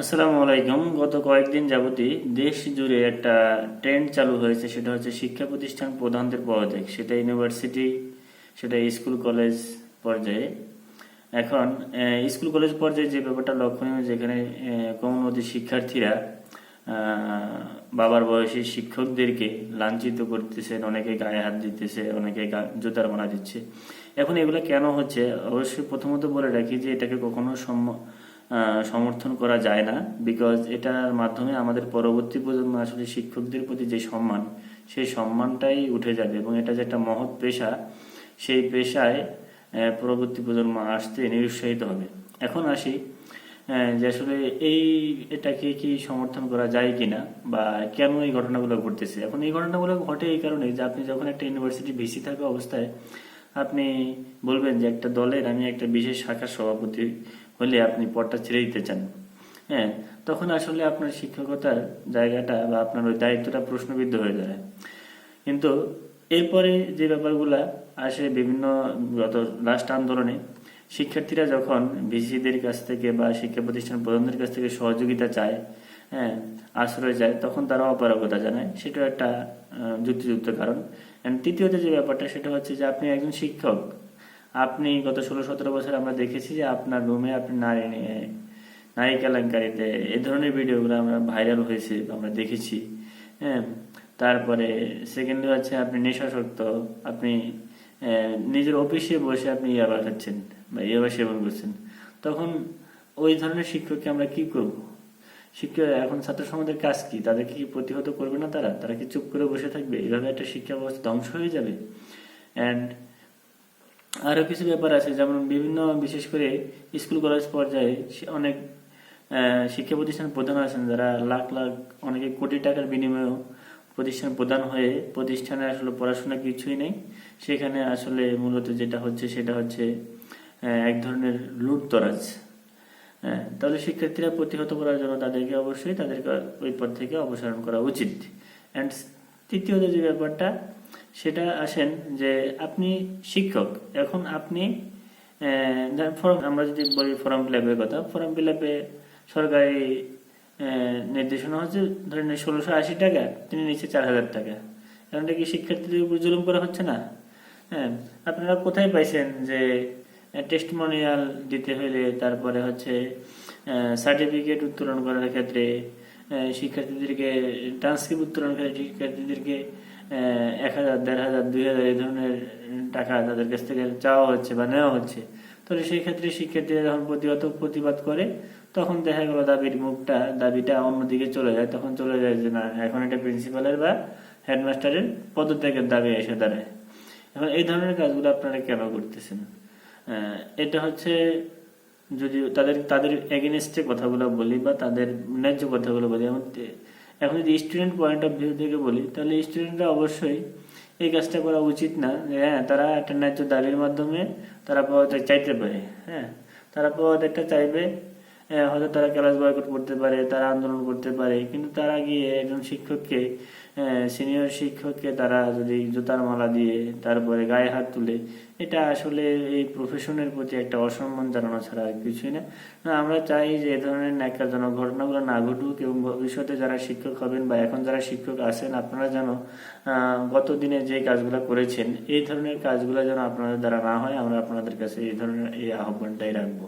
আসসালামু আলাইকুম। গত কয়েকদিন যাবতই দেশ জুড়ে একটা ট্রেন্ড চালু হয়েছে সেটা হচ্ছে শিক্ষা প্রতিষ্ঠান প্রধানদের পদত্যাগ সেটা ইউনিভার্সিটি সেটা স্কুল কলেজ পর্যায়ে। এখন স্কুল কলেজ পর্যায়ে যে ব্যাপারটা লক্ষণীয় যেখানে আহ, কোমলমতি শিক্ষার্থীরা বাবার বয়সী শিক্ষকদেরকে লাঞ্ছিত করতেছেন অনেকে গায়ে হাত দিতেছে অনেকে জুতার মানা দিচ্ছে। এখন এগুলো কেন হচ্ছে? অবশ্যই প্রথমত বলে রাখি যে এটাকে কখনো সম্ম- আহ, সমর্থন করা যায় না বিকজ এটার মাধ্যমে আমাদের পরবর্তী প্রজন্ম, আসলে শিক্ষকদের প্রতি যে সম্মান, সেই সম্মানটাই উঠে যাবে এবং এটা যে একটা মহৎ পেশা, সেই পেশায় পরবর্তী প্রজন্ম আসতে নিরুৎসাহিত হবে। এখন আসি যে আসলে এই, এটাকে কি সমর্থন করা যায় কিনা, বা কেন এই ঘটনাগুলো ঘটতেছে? এখন এই ঘটনাগুলো ঘটে এই কারণে যে আপনি যখন একটা ইউনিভার্সিটি ভিসি থাকা অবস্থায়, আপনি বলবেন যে একটা দলের আমি একটা বিশেষ শাখার সভাপতি হলে আপনি পদটা ছেড়ে দিতে চান। হ্যাঁ তখন আসলে আপনার শিক্ষকতার জায়গাটা বা আপনার ওই দায়িত্বটা প্রশ্নবিদ্ধ হয়ে দাঁড়ায়। কিন্তু এরপরে যে ব্যাপারগুলো আসে বিভিন্ন গত লাস্ট আন্দোলনে, শিক্ষার্থীরা যখন ভিসিদের কাছ থেকে বা শিক্ষা প্রতিষ্ঠান প্রধানদের কাছ থেকে সহযোগিতা চায় হ্যাঁ আশ্রয় যায় তখন তারা অপারগতা জানায়। সেটা একটা যুক্তিযুক্ত কারণ। তৃতীয়ত যে ব্যাপারটা, সেটা হচ্ছে যে আপনি একজন শিক্ষক। আপনি গত ষোলো, সতেরো বছর আমরা দেখেছি যে আপনার রুমে আপনি নারী নিয়ে, নারী কেলেঙ্কারিতে এই ধরনের ভিডিওগুলো আমরা ভাইরাল হয়েছে, আমরা দেখেছি। হ্যাঁ তারপরে সেকেন্ডলি হচ্ছে আপনি নেশাসক্ত, আপনি নিজের অফিসে বসে আপনি ইয়াবা খাচ্ছেন বা ইয়াবা সেবন করছেন। তখন ওই ধরনের শিক্ষককে আমরা কি করব? শিক্ষক এখন ছাত্র সমাজের কাজ কি? তাদেরকে কি প্রতিহত করবে না তারা? তারা কি চুপ করে বসে থাকবে? এভাবে একটা শিক্ষা ব্যবস্থা ধ্বংস হয়ে যাবে? অ্যান্ড আরও কিছু ব্যাপার আছে, যেমন বিভিন্ন বিশেষ করে স্কুল, কলেজ পর্যায়ে অনেক শিক্ষা প্রতিষ্ঠান প্রধান আছেন যারা লাখ লাখ, অনেকে কোটি টাকার বিনিময়েও প্রতিষ্ঠান প্রধান হয়ে প্রতিষ্ঠানে আসলে পড়াশোনা কিছুই নেই। সেখানে আসলে মূলত যেটা হচ্ছে সেটা হচ্ছে এক ধরনের লুটতরাজ হ্যাঁ তাহলে শিক্ষার্থীরা প্রতিহত করার জন্য তাদেরকে অবশ্যই তাদেরকে ওই পদ থেকে অপসারণ করা উচিত। অ্যান্ড তৃতীয়ত যে ব্যাপারটা সেটা আসেন যে আপনি শিক্ষক, এখন আপনি ফর্ম আমরা যদি বলি ফর্ম ফিল আপের কথা ফর্ম ফিল আপে সরকারি নির্দেশনা হচ্ছে ধরেন ষোলোশো আশি টাকা, তিনি নিচ্ছে চার হাজার টাকা। এখন কি শিক্ষার্থীদের উপর জুলুম করা হচ্ছে না? হ্যাঁ আপনারা কোথায় পাইছেন যে টেস্টমোনিয়াল দিতে হলে তারপরে হচ্ছে সার্টিফিকেট উত্তোলন করার ক্ষেত্রে শিক্ষার্থীদেরকে ট্রান্সক্রিপ্ট উত্তোলনের ক্ষেত্রে শিক্ষার্থীদেরকে এক হাজার, দেড় হাজার, দুই হাজার এই ধরনের টাকা তাদের কাছ থেকে চাওয়া হচ্ছে বা নেওয়া হচ্ছে। তাহলে সেই ক্ষেত্রে শিক্ষার্থীরা যখন প্রতিহত প্রতিবাদ করে, তখন দেখা গেল দাবির মুখটা, দাবিটা অন্যদিকে চলে যায়। তখন চলে যায় যে, না, এখন এটা প্রিন্সিপালের বা হেডমাস্টারের পদত্যাগের দাবি এসে দাঁড়ায়। এখন এই ধরনের কাজগুলো আপনারা কেন করতেছেন? এটা হচ্ছে যদি তাদের তাদের এগেনস্টে কথাগুলো বলি বা তাদের ন্যায্য কথাগুলো বলি এখন তে- এখন যদি স্টুডেন্ট পয়েন্ট অফ ভিউ থেকে বলি, তাহলে স্টুডেন্টরা অবশ্যই এই কাজটা করা উচিত না। হ্যাঁ তারা একটা ন্যায্য দাবির মাধ্যমে তারা পদত্যাগ চাইতে পারে। হ্যাঁ তারা পদত্যাগটা চাইবে হয়তো তারা ক্লাস বয়কট করতে পারে তারা আন্দোলন করতে পারে কিন্তু তারা গিয়ে একজন শিক্ষককে সিনিয়র শিক্ষককে তারা যদি জুতার মালা দিয়ে তারপরে গায়ে হাত তুলে এটা আসলে এই প্রফেশনের প্রতি একটা অসম্মান জানানো ছাড়া আর কিছুই না। আমরা চাই যে এই ধরনের ন্যাক্কারজনক ঘটনাগুলো না ঘটুক এবং ভবিষ্যতে যারা শিক্ষক হবেন বা এখন যারা শিক্ষক আছেন আপনারা যেন আহ, গত দিনে যে কাজগুলো করেছেন এই ধরনের কাজগুলো যেন আপনাদের দ্বারা না হয় আমরা আপনাদের কাছে এই ধরনের এই আহ্বানটাই রাখব।